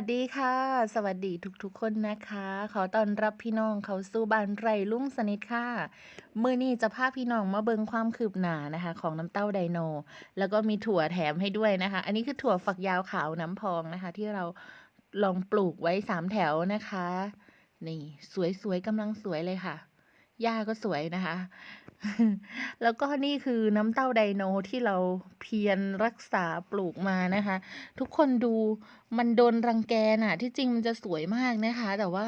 สวัสดีค่ะ สวัสดีทุกๆคนนะคะ ขอต้อนรับพี่น้องเขาสู่บ้านไร่ลุงสนิทค่ะมื่อนี้จะพาพี่น้องมาเบิงความคืบหน้านะคะ ของน้ำเต้าไดโน แล้วก็มีถั่วแถมให้ด้วยนะคะ อันนี้คือถั่วฝักยาวขาวน้ำพองนะคะ ที่เราลองปลูกไว้สามแถวนะคะ นี่สวยๆกำลังสวยเลยค่ะ หญ้าก็สวยนะคะ แล้วก็นี่คือน้ำเต้าไดโนที่เราเพียรรักษาปลูกมานะคะ ทุกคนดูมันโดนรังแกน่ะ ที่จริงมันจะสวยมากนะคะ แต่ว่า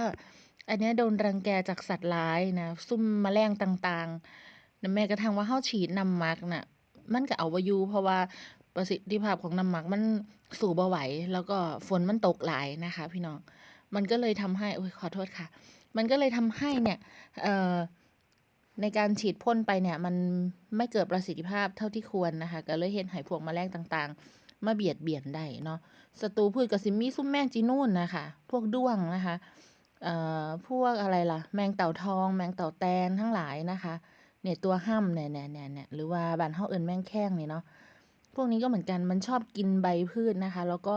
อันนี้โดนรังแกจากสัตว์ร้ายนะ ซุ่มแมลงต่างๆแม้กระทั่งว่าเฮาฉีดน้ำมักน่ะ มันก็เอาบ่อยู่เพราะว่าประสิทธิภาพของน้ำหมักมันสู้บ่ไหว แล้วก็ฝนมันตกหลายนะคะ พี่น้อง มันก็เลยทำให้โอ๊ยขอโทษค่ะ มันก็เลยทำให้เนี่ย เอ่อ ในการฉีดพ่นไปเนี่ย มันไม่เกิดประสิทธิภาพเท่าที่ควรนะคะ ก็เลยเฮ็ดให้พวกแมลงต่างๆ มาเบียดเบียนได้เนาะศัตรูพืชก็สิมมี่ซุมแมงจีนูนนะคะ พวกด้วงนะคะเอ่อพวกอะไรล่ะ แมงเต่าทอง แมงเต่าแตนทั้งหลายนะคะ เนี่ยตัวห่ำเนี่ยๆๆๆหรือว่าบานเฮาเอิ้นแมงแข้งเนี่ยเนาะพวกนี้ก็เหมือนกันมันชอบกินใบพืชนะคะ แล้วก็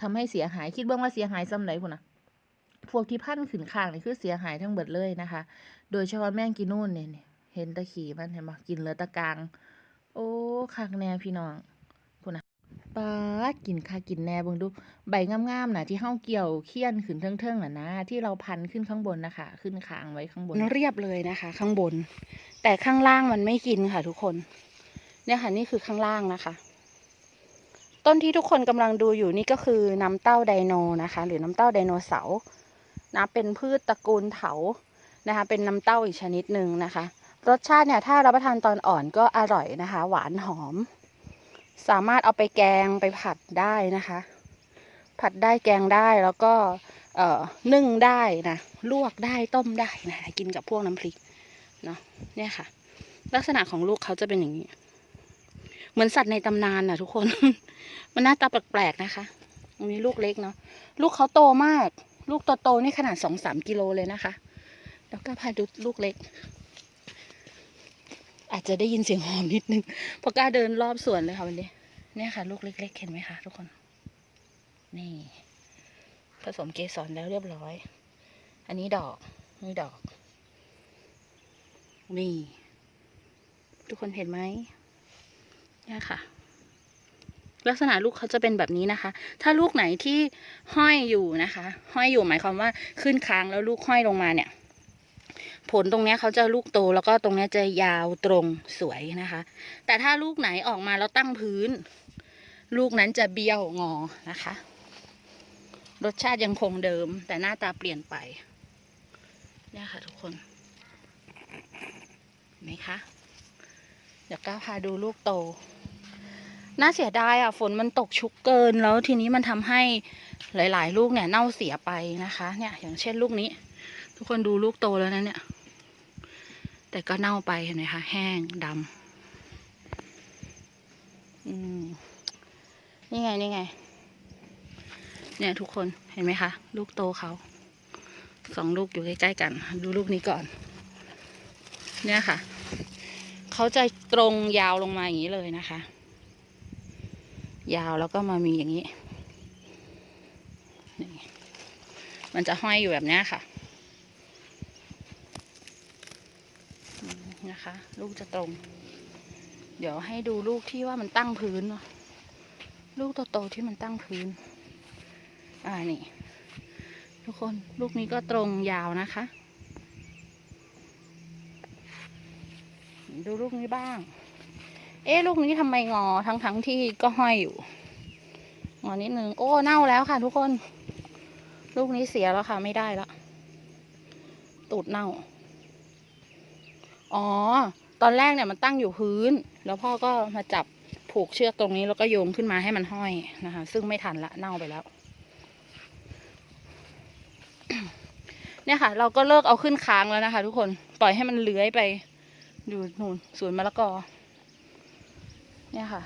ทำให้เสียหายคิดเบิ่งว่าเสียหายส่ำใดพู้นน่ะ พวกที่พันขึ้นข้างนี่คือเสียหายทั้งเบิดเลยนะคะ โดยเฉพาะแมงจีนูนเนี่ยเห็นต่ขี้มันเห็นบ่กินเหลือต่กางโอ้คักแน่พี่น้องพู้นะป๊ากินคักกินแน่เบิ่งดู ใบงามๆน่ะที่เฮาเกี่ยวเคี่ยนขึ้นเทิงๆน่ะนะ ที่เราพันขึ้นข้างบนนะคะ ขึ้นคางไว้ข้างบนเรียบเลยนะคะ ข้างบน แต่ข้างล่างมันไม่กินค่ะทุกคน เนี่ยค่ะนี่คือข้างล่างนะคะ ต้นที่ทุกคนกำลังดูอยู่นี่ก็คือน้ำเต้าไดโนนะคะ หรือน้ำเต้าไดโนเสาร์ นะเป็นพืชตระกูลเถานะคะ เป็นน้ำเต้าอีกชนิดหนึ่งนะคะ รสชาติเนี่ยถ้ารับประทานตอนอ่อนก็อร่อยนะคะ หวานหอม สามารถเอาไปแกงไปผัดได้นะคะ ผัดได้แกงได้แล้วก็เอ่อนึ่งได้นะลวกได้ต้มได้นะกินกับพวกน้ำพริกเนาะเนี่ยค่ะ ลักษณะของลูกเขาจะเป็นอย่างนี้ เหมือนสัตว์ในตำนานนะทุกคน มันหน้าตาแปลกๆนะคะตรงนี้ลูกเล็กเนาะลูกเขาโตมาก ลูกโตๆนี่ขนาดสองสามกิโลเลยนะคะ แล้วก็พาดูลูกเล็ก อาจจะได้ยินเสียงหอมนิดนึงเพราะกล้าเดินรอบสวนเลยค่ะวันนี้เนี่ยค่ะ ลูกเล็กๆเห็นไหมคะทุกคน นี่ ผสมเกสรแล้วเรียบร้อย อันนี้ดอกนี่ดอก นี่ ทุกคนเห็นไหมเนี่ยค่ะ ลักษณะลูกเขาจะเป็นแบบนี้นะคะ ถ้าลูกไหนที่ห้อยอยู่นะคะ ห้อยอยู่หมายความว่าขึ้นค้างแล้วลูกห้อยลงมาเนี่ย ผลตรงนี้เขาจะลูกโตแล้วก็ตรงนี้จะยาวตรงสวยนะคะ แต่ถ้าลูกไหนออกมาแล้วตั้งพื้น ลูกนั้นจะเบี้ยวงอนะคะ รสชาติยังคงเดิม แต่หน้าตาเปลี่ยนไปเนี่ยค่ะทุกคนเห็นไหมคะ เดี๋ยวก้าวพาดูลูกโต น่าเสียดายอะฝนมันตกชุกเกินแล้วทีนี้มันทำให้หลาย ๆ ลูกเนี่ยเน่าเสียไปนะคะ เนี่ย อย่างเช่นลูกนี้ ทุกคนดูลูกโตแล้วนะเนี่ย แต่ก็เน่าไปเห็นไหมคะ แห้งดำอืมนี่ไงนี่ไง เนี่ยทุกคนเห็นไหมคะลูกโตเขาสองลูกอยู่ใกล้ๆกัน ดูลูกนี้ก่อน เนี่ยค่ะ เขาจะตรงยาวลงมาอย่างนี้เลยนะคะ ยาวแล้วก็มามีอย่างนี้นี่มันจะห้อยอยู่แบบนี้ค่ะ นะคะ ลูกจะตรง เดี๋ยวให้ดูลูกที่ว่ามันตั้งพื้นเนาะลูกโตๆที่มันตั้งพื้น อ่านี่ ทุกคนลูกนี้ก็ตรงยาวนะคะ ดูลูกนี้บ้าง เอ๊ะลูกนี้ทำไมงอทั้งทั้งที่ก็ห้อยอยู่งอนิดนึงโอ้เน่าแล้วค่ะทุกคน ลูกนี้เสียแล้วค่ะ ไม่ได้แล้วตูดเน่า อ๋อ ตอนแรกเนี่ยมันตั้งอยู่พื้น แล้วพ่อก็มาจับผูกเชือกตรงนี้แล้วก็โยงขึ้นมาให้มันห้อยนะคะ ซึ่งไม่ทันละเน่าไปแล้ว เนี่ยค่ะ เราก็เลิกเอาขึ้นค้างแล้วนะคะ ทุกคนปล่อยให้มันเลื้อยไปอยู่นู่นสวนมะละกอ เนี่ยค่ะ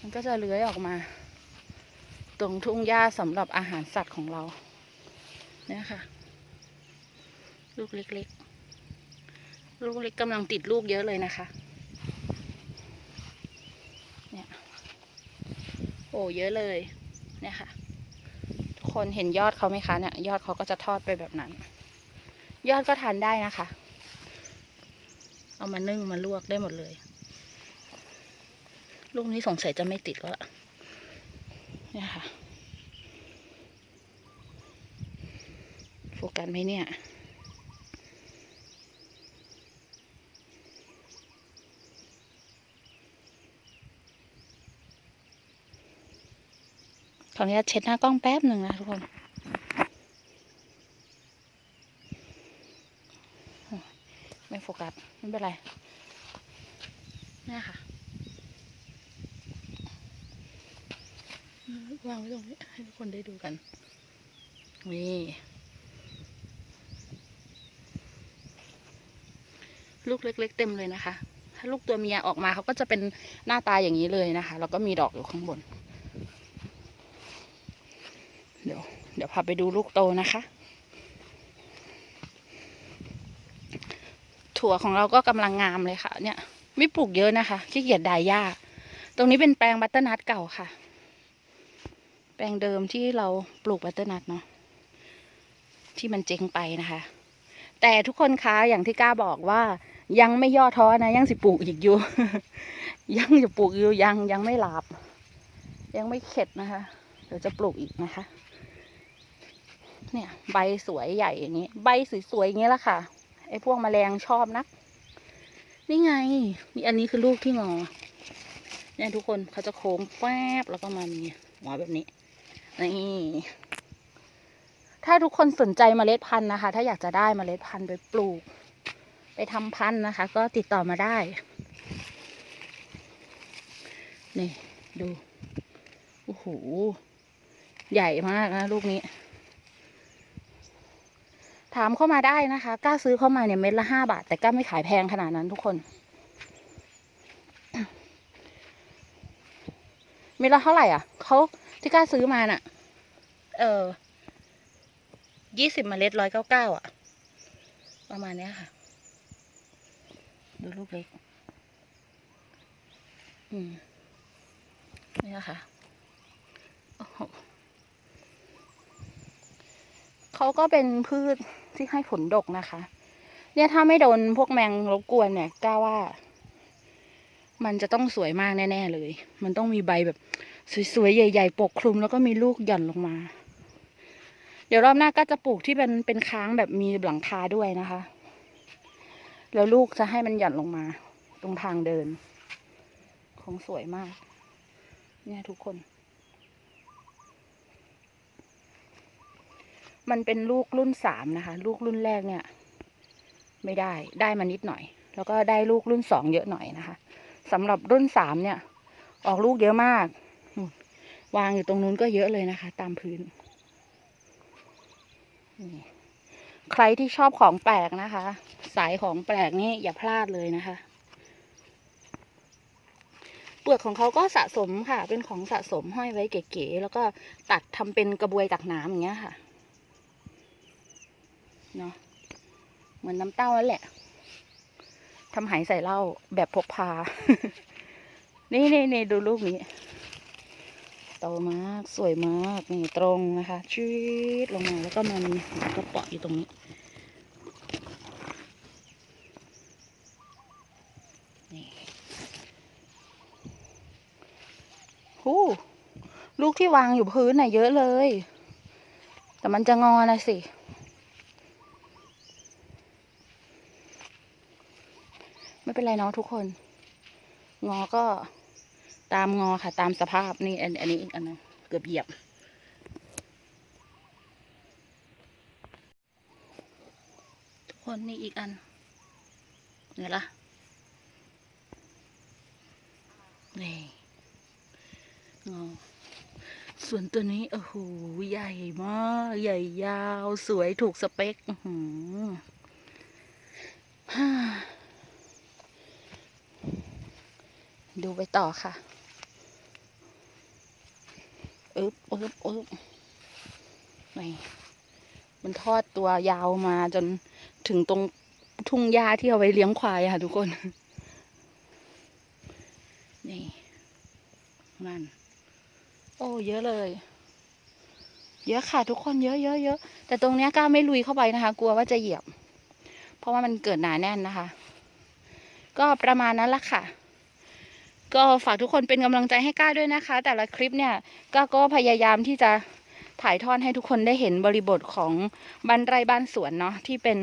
มันก็จะเลื้อยออกมา ตรงทุ่งหญ้าสำหรับอาหารสัตว์ของเรา เนี่ยค่ะ ลูกเล็กๆ ลูกเล็กกำลังติดลูกเยอะเลยนะคะ เนี่ยโอ้เยอะเลย เนี่ยค่ะ ทุกคนเห็นยอดเขาไหมคะเนี่ยยอดเขาก็จะทอดไปแบบนั้น ยอดก็ทานได้นะคะ เอามานึ่งมาลวกได้หมดเลย ลูกนี้สงสัยจะไม่ติดแล้วล่ะเนี่ยค่ะ โฟกัสไหมเนี่ยขออนุญาตเช็ดหน้ากล้องแป๊บหนึ่งนะทุกคน ไม่โฟกัส ไม่เป็นไรเนี่ยค่ะ วางไว้ตรงนี้ให้ทุกคนได้ดูกัน นี่ลูกเล็ก ๆ เต็มเลยนะคะ ถ้าลูกตัวเมียออกมาเขาก็จะเป็นหน้าตาอย่างนี้เลยนะคะ แล้วก็มีดอกอยู่ข้างบน เดี๋ยว เดี๋ยวพาไปดูลูกโตนะคะ ถั่วของเราก็กำลังงามเลยค่ะ เนี่ย ไม่ปลูกเยอะนะคะขี้เกียจดายหญ้า ตรงนี้เป็นแปลงบัตเตอร์นัทเก่าค่ะ แปลงเดิมที่เราปลูกบัตเตอร์นัทเนาะที่มันเจ๊งไปนะคะ แต่ทุกคนคะอย่างที่กล้าบอกว่ายังไม่ย่อท้อนะ ยังสิปลูกอีกอยู่ ยังจะปลูกอยู่ยังยังไม่หลับ ยังไม่เข็ดนะคะ เดี๋ยวจะปลูกอีกนะคะ เนี่ย ใบสวยใหญ่อย่างนี้ ใบสวยๆอย่างนี้แหละค่ะไอ้พวกแมลงชอบนัก นี่ไง นี่อันนี้คือลูกที่งอเนี่ยทุกคนเขาจะโค้งแฟบแล้วก็มามีหัวแบบนี้ นี่ถ้าทุกคนสนใจเมล็ดพันธุ์นะคะ ถ้าอยากจะได้เมล็ดพันธุ์ไปปลูก ไปทำพันธุ์นะคะ ก็ติดต่อมาได้ นี่ ดูโอ้โหใหญ่มากนะลูกนี้ ถามเข้ามาได้นะคะกล้าซื้อเข้ามาเนี่ยเม็ดละห้าบาท แต่กล้าไม่ขายแพงขนาดนั้นทุกคน ม็ดละเท่าไหร่อะเขาที่กล้าซื้อมาน่ะ เออยี่สิบเมล็ดร้อยเก้าเก้าอะ ประมาณเนี้ยค่ะ ดูลูกเล็ก อืมนี่นะคะโอ้โหเขาก็เป็นพืชที่ให้ผลดกนะคะ เนี่ยถ้าไม่โดนพวกแมงรบกวนเนี่ยกล้าว่า มันจะต้องสวยมากแน่ ๆ เลย มันต้องมีใบแบบสวยๆ ใหญ่ ๆ ปกคลุมแล้วก็มีลูกหย่อนลงมา เดี๋ยวรอบหน้าก็จะปลูกที่เป็นเป็นค้างแบบมีหลังคาด้วยนะคะ แล้วลูกจะให้มันหย่อนลงมา ตรงทางเดินคงสวยมาก เนี่ยทุกคน มันเป็นลูกรุ่นสามนะคะ ลูกรุ่นแรกเนี่ย ไม่ได้ได้มานิดหน่อย แล้วก็ได้ลูกรุ่นสองเยอะหน่อยนะคะ สำหรับรุ่นสามเนี่ย ออกลูกเยอะมาก วางอยู่ตรงนู้นก็เยอะเลยนะคะ ตามพื้น ใครที่ชอบของแปลกนะคะ สายของแปลกนี่อย่าพลาดเลยนะคะ เปลือกของเขาก็สะสมค่ะ เป็นของสะสมห้อยไว้เก๋ๆแล้วก็ตัดทำเป็นกระบวยตักน้ำอย่างเงี้ยค่ะเนาะเหมือนน้ำเต้าแล้วแหละ ทำหายใส่เหล้าแบบพกพา นี่นี่นี่ดูลูกนี้โตมากสวยมากนี่ตรงนะคะชีดลงมาแล้วก็มันมีกระเปาะอยู่ตรงนี้นี่หูลูกที่วางอยู่พื้นน่ะเยอะเลย แต่มันจะงอนะสิ ไม่เป็นไรเนาะทุกคน งอก็ตามงอค่ะ ตามสภาพนี่อันอันนี้อีกอันนึงเกือบเหยียบ ทุกคนนี่อีกอันเนี่ยละนี่งอส่วนตัวนี้โอ้โหใหญ่มาก ใหญ่ยาวสวยถูกสเปค อื้อหือฮ่า ดูไปต่อค่ะอึ๊บอึ๊บอึ๊บนี่มันทอดตัวยาวมาจนถึงตรงทุ่งหญ้าที่เอาไว้เลี้ยงควายอะค่ะทุกคน นี่นั่น โอ้เยอะเลย เยอะค่ะทุกคนเยอะเยอะเยอะแต่ตรงเนี้ยกล้าไม่ลุยเข้าไปนะคะ กลัวว่าจะเหยียบ เพราะว่ามันเกิดหนาแน่นนะคะ ก็ประมาณนั้นละค่ะ ก็ฝากทุกคนเป็นกำลังใจให้กล้าด้วยนะคะ แต่ละคลิปเนี่ยกล้าก็พยายามที่จะถ่ายทอดให้ทุกคนได้เห็นบริบทของบ้านไร่บ้านสวนเนาะที่เป็น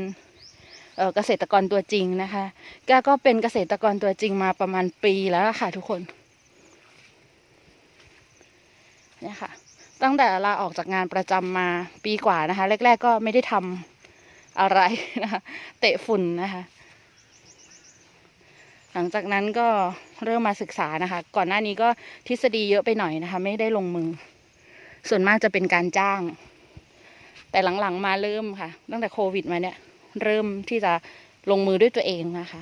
เกษตรกรตัวจริงนะคะกล้าก็เป็นเกษตรกรตัวจริงมาประมาณปีแล้วค่ะทุกคนเนี่ยค่ะ ตั้งแต่ลาออกจากงานประจำมาปีกว่านะคะ แรก ๆ ก็ไม่ได้ทำอะไรนะคะ เตะฝุ่นนะคะ หลังจากนั้นก็ เริ่มมาศึกษานะคะ ก่อนหน้านี้ก็ทฤษฎีเยอะไปหน่อยนะคะ ไม่ได้ลงมือ ส่วนมากจะเป็นการจ้าง แต่หลังๆมาเริ่มค่ะ ตั้งแต่โควิดมาเนี่ย เริ่มที่จะลงมือด้วยตัวเองนะคะ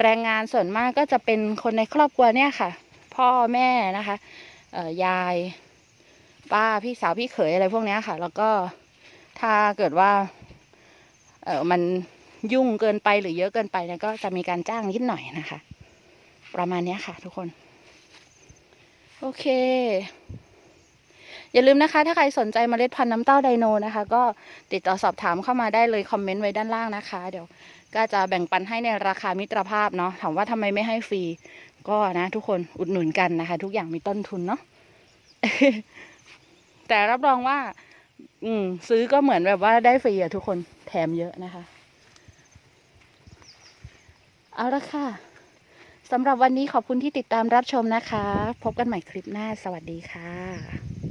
แรงงานส่วนมากก็จะเป็นคนในครอบครัวเนี่ยค่ะ พ่อแม่นะคะยาย ป้าพี่สาวพี่เขยอะไรพวกนี้ค่ะ แล้วก็ถ้าเกิดว่า เออมัน ยุ่งเกินไปหรือเยอะเกินไปเนี่ยก็จะมีการจ้างนิดหน่อยนะคะ ประมาณนี้ค่ะ ทุกคน โอเค อย่าลืมนะคะ ถ้าใครสนใจเมล็ดพันธุ์น้ำเต้าไดโนนะคะ ก็ติดต่อสอบถามเข้ามาได้เลยคอมเมนต์ไว้ด้านล่างนะคะ เดี๋ยวก็จะแบ่งปันให้ในราคามิตรภาพเนาะถามว่าทำไมไม่ให้ฟรี ก็นะ ทุกคนอุดหนุนกันนะคะ ทุกอย่างมีต้นทุนเนาะแต่รับรองว่า อืม ซื้อก็เหมือนแบบว่าได้ฟรีอะทุกคนแถมเยอะนะคะ เอาละค่ะสำหรับวันนี้ขอบคุณที่ติดตามรับชมนะคะ พบกันใหม่คลิปหน้า สวัสดีค่ะ